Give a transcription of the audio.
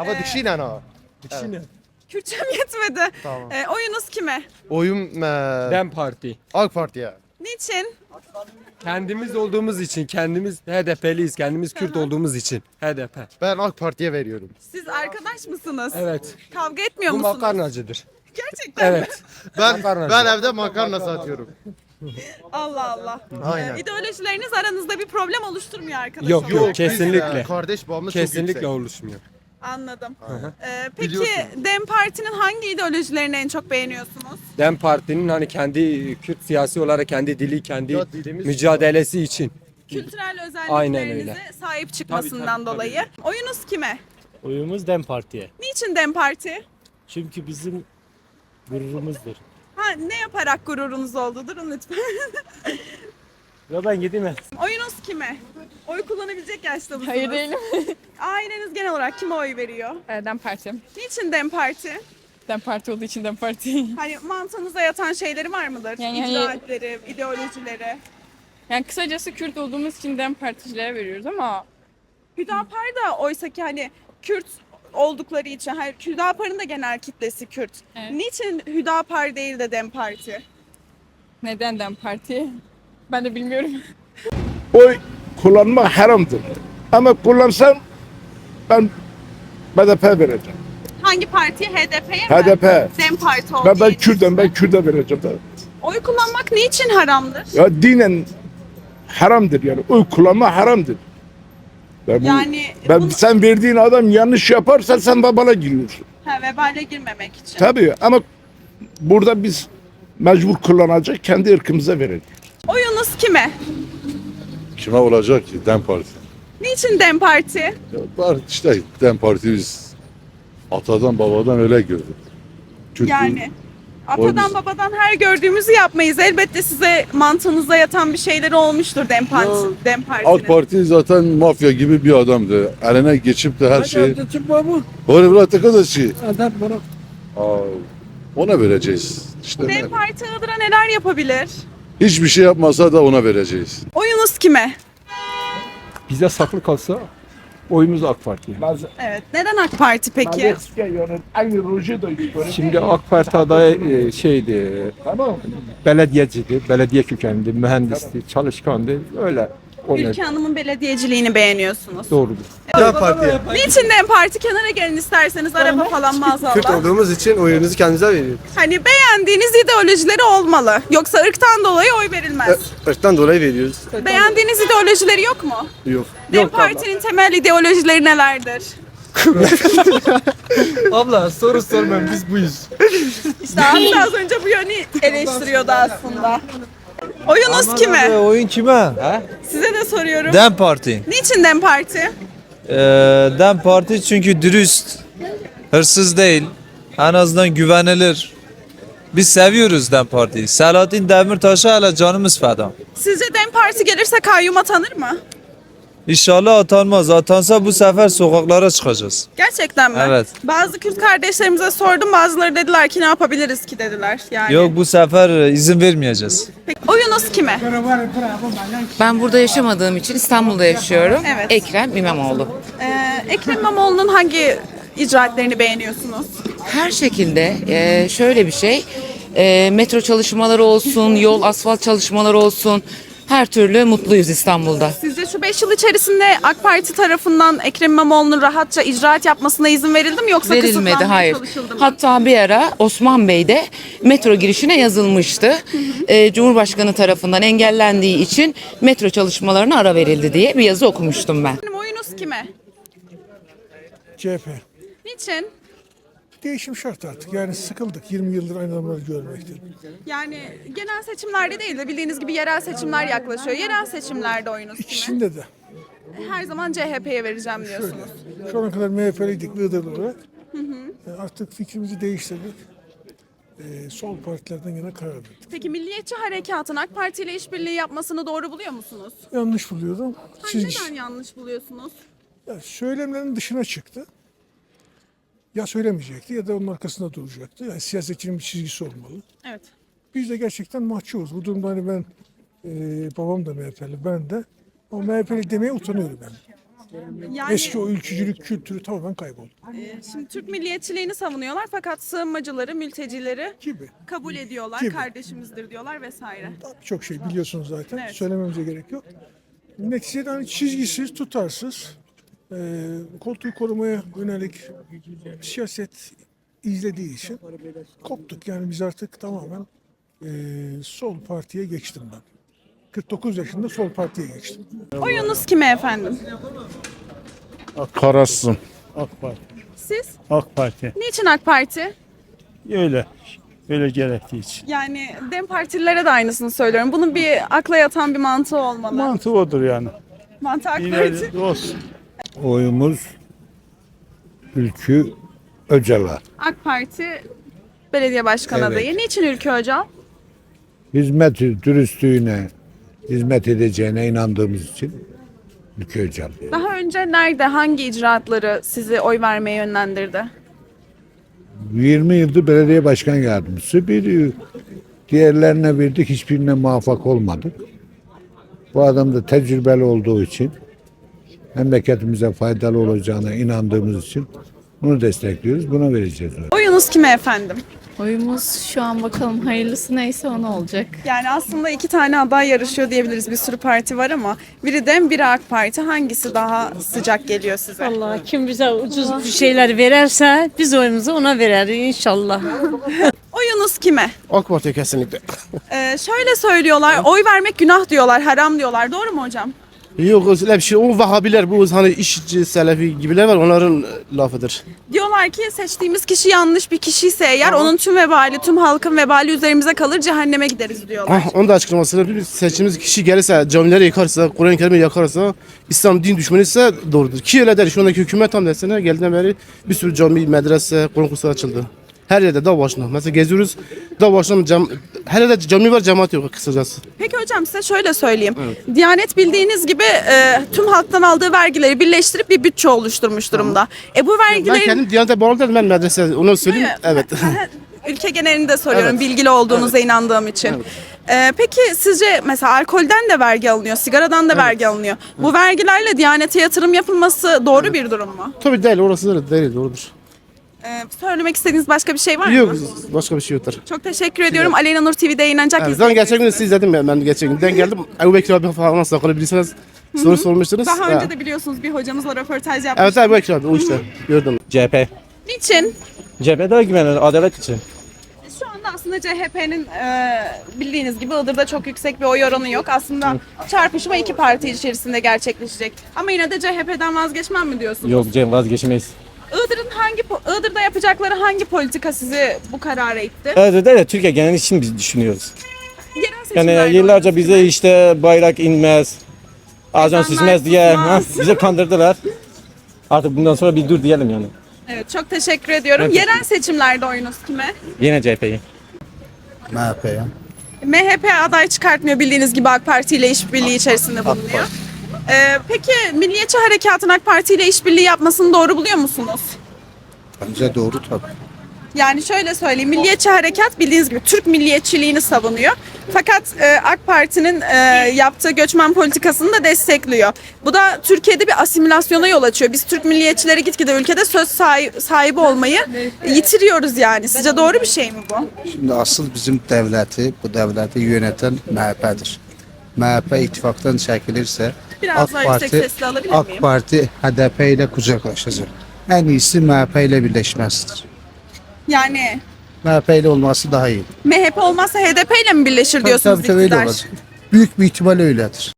Ama Ee, dişinen ha. Şimdi Kürtçem yetmedi. Tamam. Ee, oyunuz kime? Oyum eee, Dem Parti. AK Parti'ye. Niçin? Kendimiz olduğumuz için, kendimiz HDP'liyiz, kendimiz Kürt olduğumuz için HDP. Ben AK Parti'ye veriyorum. Siz arkadaş mısınız? Evet. Kavga etmiyor Bu musunuz? makarnacıdır. Gerçekten mi? Evet. Ben ben evde makarna satıyorum. Allah Allah. Aynen. Ee, ideolojileriniz aranızda bir problem oluşturmuyor arkadaş Yok, olarak. yok. Kesinlikle. biz, e, kardeş bağımız çok Kesinlikle yüksek. oluşmuyor. Anladım. Ee, peki Biliyorsun. DEM Parti'nin hangi ideolojilerini en çok beğeniyorsunuz? Dem Parti'nin hani kendi Kürt siyasi olarak kendi dili, kendi Ya dilimiz- mücadelesi için. Kültürel özelliklerinize öyle. sahip çıkmasından Tabii, tabii, dolayı. Oyunuz kime? Oyumuz DEM Parti'ye. Niçin DEM Parti? Çünkü bizim gururumuzdur. Ha, ne yaparak gururunuz oldu? Durun lütfen. Ya ben gideyim Oyunuz kime? Oy kullanabilecek yaşta mısınız? Hayır değilim. Aileniz genel olarak kime oy veriyor? Ee, Dem Parti. Niçin DEM Parti? Dem Parti olduğu için Dem Parti. Hani mantığınıza yatan şeyleri var mıdır? Yani İcraatleri, ideolojileri. Yani kısacası Kürt olduğumuz için Dem Particilere veriyoruz ama Hüdapar da oysa ki hani Kürt oldukları için, hayır Hüdapar'ın da genel kitlesi Kürt. Evet. Niçin Hüdapar değil de DEM Parti? neden Dem Parti? Ben de bilmiyorum. oy kullanmak haramdır. Ama kullansam ben BDP vereceğim. Hangi partiye? HDP'ye mi? HDP. DEM Parti olduğu Ben, ben için. Kürt'üm, ben Kürt'e vereceğim. tabii. Oy kullanmak niçin haramdır? Ya dinen haramdır yani. Oy kullanma haramdır. Ben, bu- Yani ben, bunu- sen verdiğin adam yanlış yaparsa sen babana giriyorsun. Ha, vebale girmemek için. Tabii ama burada biz mecbur kullanacak kendi ırkımıza verelim. Oyunuz kime? Kime olacak ki? Dem Parti. Niçin DEM Parti? Ya var işte Dem Parti biz atadan babadan öyle gördük. Çünkü Yani atadan Oyunuz- babadan her gördüğümüzü yapmayız. Elbette size mantığınıza yatan bir şeyleri olmuştur DEM Parti. Ya, DEM Parti'nin. AK Parti zaten mafya gibi bir adamdı. Eline geçip de her şeyi... Var bırak arkadaşı. Aa, Ona vereceğiz. İşte? DEM Parti Iğdır'a neler yapabilir? Hiçbir şey yapmasa da ona vereceğiz. Oyunuz kime? bize saklı kalsa oyumuz AK Parti'ye. Evet. Neden AK Parti peki? Şimdi AK Parti adayı e, şeydi, Tamam. belediyeciydi, belediye kökenli, mühendisti, çalışkandı. Öyle. O ne? Ülke Hanım'ın belediyeciliğini beğeniyorsunuz. Doğrudur. AK Parti'ye. Niçin DEM Parti? Kenara gelin isterseniz araba falan Kürt maazallah. olduğumuz için oyunuzu kendimize veriyoruz. Hani beğendiğiniz ideolojileri olmalı. Yoksa ırktan dolayı oy verilmez. Irktan dolayı veriyoruz. Beğendiğiniz ideolojileri yok mu? Yok. DEM Parti'nin temel ideolojileri nelerdir? Abla soru sormam biz buyuz. İşte abi de az önce bu yönü eleştiriyordu aslında. Oyunuz kime? Oyun kime? He? Size de soruyorum. Dem Parti. Niçin DEM Parti? Ee, Dem Parti çünkü dürüst, hırsız değil, en azından güvenilir. Biz seviyoruz Dem Parti'yi. Selahattin Demirtaş'a hala canımız feda. Sizce DEM Parti gelirse kayyum atanır mı? İnşallah atanmaz. Atansa bu sefer sokaklara çıkacağız. Gerçekten mi? Evet. Bazı Kürt kardeşlerimize sordum. Bazıları dediler ki ne yapabiliriz ki dediler. Yani. Yok bu sefer e, izin vermeyeceğiz. Peki, oyunuz kime? Ben burada yaşamadığım için İstanbul'da yaşıyorum. Evet. Ekrem İmamoğlu. Ee, Ekrem İmamoğlu'nun hangi icraatlerini beğeniyorsunuz? Her şekilde e, şöyle bir şey. e, metro çalışmaları olsun, yol asfalt çalışmaları olsun. Her türlü mutluyuz İstanbul'da. Sizce şu 5 yıl içerisinde AK Parti tarafından Ekrem İmamoğlu'nun rahatça icraat yapmasına izin verildi mi yoksa Verilmedi kısıtlanmaya hayır. çalışıldı mı? Hatta bir ara Osman Bey'de metro girişine yazılmıştı. E, Cumhurbaşkanı tarafından engellendiği için metro çalışmalarına ara verildi diye bir yazı okumuştum ben. Benim oyunuz kime? CHP. Niçin? Değişim şart artık. Yani sıkıldık 20 yıldır aynı adamları görmekten. Yani genel seçimlerde değil de bildiğiniz gibi yerel seçimler yaklaşıyor. Yerel seçimlerde oyunuz kime? İkisinde de. Her zaman CHP'ye vereceğim diyorsunuz. Şu ana kadar MHP'liydik Iğdırlı olarak. E, Artık fikrimizi değiştirdik. E, sol partilerden yine karar verdik. Peki Milliyetçi Harekat'ın AK Parti ile işbirliği yapmasını doğru buluyor musunuz? Yanlış buluyordum. Hani Çizgi, neden yanlış buluyorsunuz? ya söylemlerin dışına çıktı. Ya söylemeyecekti ya da onun arkasında duracaktı. Yani siyasetçinin bir çizgisi olmalı. Evet. Biz de gerçekten mahcubuz. Bu durumda hani ben e, babam da MHP'li, ben de. Ama MHP'li demeye utanıyorum ben. Yani Eski o ülkücülük kültürü tamamen kayboldu. e, şimdi Türk milliyetçiliğini savunuyorlar fakat sığınmacıları, mültecileri Gibi. kabul ediyorlar, Gibi. kardeşimizdir diyorlar vesaire. Birçok şey biliyorsunuz zaten. Evet. Söylememize gerek yok. Neticede hani çizgisiz, tutarsız, e, koltuğu korumaya yönelik siyaset izlediği için koptuk. Yani biz artık tamamen e, sol partiye geçtim ben. 49 yaşında sol partiye geçtim. Oyunuz kime efendim? Kararsın. AK Parti. Siz? AK Parti. Niçin AK Parti? Öyle. Öyle gerektiği için. Yani Dem Partililere de aynısını söylüyorum. Bunun bir akla yatan bir mantığı olmalı. Mantığı odur yani. Mantığı AK Parti. İleri olsun. Oyumuz Ülkü Öcalan. AK Parti belediye başkanı Evet. adayı. Niçin Ülke Hocam? Hizmeti, dürüstlüğüne, hizmet edeceğine inandığımız için Ülkü Öcalan. Daha önce nerede, hangi icraatları sizi oy vermeye yönlendirdi? 20 yıldır belediye başkan yardımcısı. Bir diğerlerine verdik hiçbirine muvaffak olmadık. Bu adam da tecrübeli olduğu için memleketimize faydalı olacağına inandığımız için bunu destekliyoruz. Buna vereceğiz. oy. Oyunuz kime efendim? Oyumuz şu an bakalım hayırlısı neyse ona olacak. Yani aslında iki tane aday yarışıyor diyebiliriz. Bir sürü parti var ama biri Dem, biri AK Parti. Hangisi daha sıcak geliyor size? Allah kim bize ucuz bir şeyler verirse biz oyumuzu ona verir inşallah. Oyunuz kime? AK Parti kesinlikle. Ee, şöyle söylüyorlar, oy vermek günah diyorlar, haram diyorlar. Doğru mu hocam? Yok öyle bir şey. O Vahabiler bu hani işçi, Selefi gibiler var onların e, lafıdır. Diyorlar ki seçtiğimiz kişi yanlış bir kişiyse eğer onun tüm vebali, tüm halkın vebali üzerimize kalır, cehenneme gideriz diyorlar. Ah, onu da açıklamasını bir seçtiğimiz kişi gelirse, camileri yıkarsa, Kur'an-ı Kerim'i yakarsa, İslam din düşmanı ise doğrudur. Ki öyle der. Şu andaki hükümet tam dersine geldiğinden beri bir sürü cami, medrese, Kur'an kursu açıldı. Her yerde dağ başına. Mesela geziyoruz, dağ başına cam, her yerde cami var, cemaat yok kısacası. Peki hocam size şöyle söyleyeyim. Diyanet bildiğiniz gibi e, tüm halktan aldığı vergileri birleştirip bir bütçe oluşturmuş durumda. E bu Ben vergilerin... kendim Diyanet'e bağlı değilim, ben medrese, onu söyleyeyim. Evet. Ülke genelinde soruyorum Evet. bilgili olduğunuza inandığım için. Ee, peki sizce mesela alkolden de vergi alınıyor, sigaradan da vergi alınıyor. Bu vergilerle Diyanet'e yatırım yapılması doğru bir durum mu? Tabii değil, orası da değil, doğrudur. Ee, söylemek istediğiniz başka bir şey var Yok, mı? başka bir şey yoktur. Çok teşekkür ediyorum. Aleyna Nur TV'de yayınlanacak. Evet, ben geçen gün sizi izledim ya, ben geçen gün. Den geldim, Ebu Bekir abi falan sakalı bilirsiniz. Soru sormuştunuz. Daha Ha. önce de biliyorsunuz bir hocamızla röportaj yapmış. Evet Ebu Bekir abi, o işte. Gördüm. CHP. Niçin? CHP daha güvenilir adalet için. Şu anda aslında CHP'nin e, bildiğiniz gibi Iğdır'da çok yüksek bir oy oranı yok. Aslında çarpışma iki parti içerisinde gerçekleşecek. Ama yine de CHP'den vazgeçmem mi diyorsunuz? Yok Cem vazgeçmeyiz. Iğdır'ın hangi Iğdır'da yapacakları hangi politika sizi bu karara itti? Evet de Türkiye genel için biz düşünüyoruz. Yerel Yani yıllarca bize kime? işte bayrak inmez, ajan süzmez diye ha, bize kandırdılar. Artık bundan sonra bir dur diyelim yani. Evet çok teşekkür ediyorum. Evet. Yerel seçimlerde oyunuz kime? Yine CHP'yi. MHP'ye. MHP aday çıkartmıyor bildiğiniz gibi AK Parti ile işbirliği içerisinde bulunuyor. Ee, peki Milliyetçi Harekat'ın AK Parti ile işbirliği yapmasını doğru buluyor musunuz? Bence doğru tabii. Yani şöyle söyleyeyim, Milliyetçi Harekat bildiğiniz gibi Türk milliyetçiliğini savunuyor. Fakat e, AK Parti'nin e, yaptığı göçmen politikasını da destekliyor. Bu da Türkiye'de bir asimilasyona yol açıyor. Biz Türk milliyetçileri gitgide ülkede söz sahi- sahibi olmayı yitiriyoruz yani. Sizce doğru bir şey mi bu? Şimdi asıl bizim devleti, bu devleti yöneten MHP'dir. MHP ittifaktan çekilirse Biraz daha yüksek sesle alabilir AK miyim? Parti HDP ile kucaklaşacak. En iyisi MHP ile birleşmesidir. Yani MHP ile olması daha iyi. MHP olmazsa HDP ile mi birleşir diyorsunuz tabii, tabii öyle iktidar? olacak. Büyük bir ihtimal öyledir.